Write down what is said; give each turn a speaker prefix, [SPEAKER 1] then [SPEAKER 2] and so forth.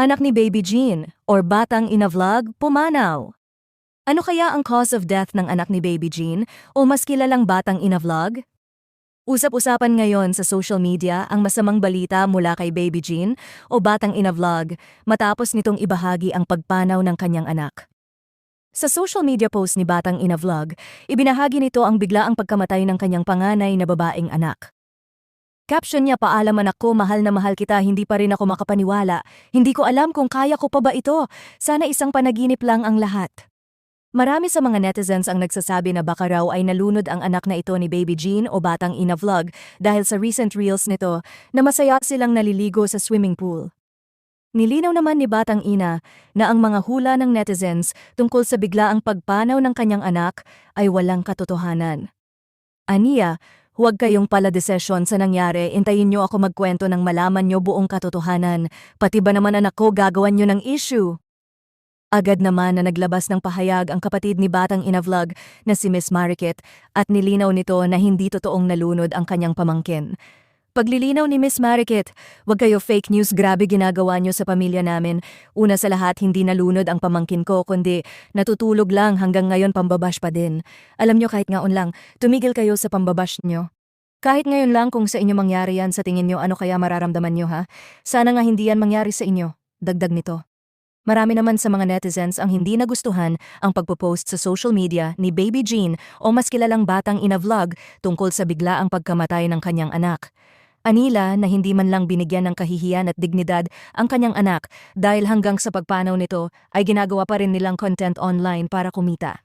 [SPEAKER 1] Anak ni Baby Jean or batang ina-vlog, pumanaw. Ano kaya ang cause of death ng anak ni Baby Jean o mas kilalang batang ina-vlog? Usap-usapan ngayon sa social media ang masamang balita mula kay Baby Jean o batang ina-vlog matapos nitong ibahagi ang pagpanaw ng kanyang anak. Sa social media post ni Batang Ina Vlog, ibinahagi nito ang biglaang pagkamatay ng kanyang panganay na babaeng anak. Caption niya, paalam anak ko, mahal na mahal kita, hindi pa rin ako makapaniwala. Hindi ko alam kung kaya ko pa ba ito. Sana isang panaginip lang ang lahat. Marami sa mga netizens ang nagsasabi na baka raw ay nalunod ang anak na ito ni Baby Jean o Batang Ina Vlog dahil sa recent reels nito na masaya silang naliligo sa swimming pool. Nilinaw naman ni Batang Ina na ang mga hula ng netizens tungkol sa biglaang pagpanaw ng kanyang anak ay walang katotohanan. Aniya, huwag kayong paladesesyon sa nangyari, intayin niyo ako magkwento ng malaman niyo buong katotohanan, pati ba naman anak ko gagawan niyo ng issue? Agad naman na naglabas ng pahayag ang kapatid ni Batang Ina Vlog na si Miss Marikit at nilinaw nito na hindi totoong nalunod ang kanyang pamangkin. Paglilinaw ni Miss Marikit, wag kayo fake news grabe ginagawa niyo sa pamilya namin. Una sa lahat, hindi nalunod ang pamangkin ko, kundi natutulog lang hanggang ngayon pambabash pa din. Alam niyo kahit ngaon lang, tumigil kayo sa pambabash niyo. Kahit ngayon lang kung sa inyo mangyari yan, sa tingin niyo ano kaya mararamdaman niyo ha? Sana nga hindi yan mangyari sa inyo. Dagdag nito. Marami naman sa mga netizens ang hindi nagustuhan ang pagpo-post sa social media ni Baby Jean o mas kilalang batang ina-vlog tungkol sa biglaang pagkamatay ng kanyang anak. Anila na hindi man lang binigyan ng kahihiyan at dignidad ang kanyang anak dahil hanggang sa pagpanaw nito ay ginagawa pa rin nilang content online para kumita.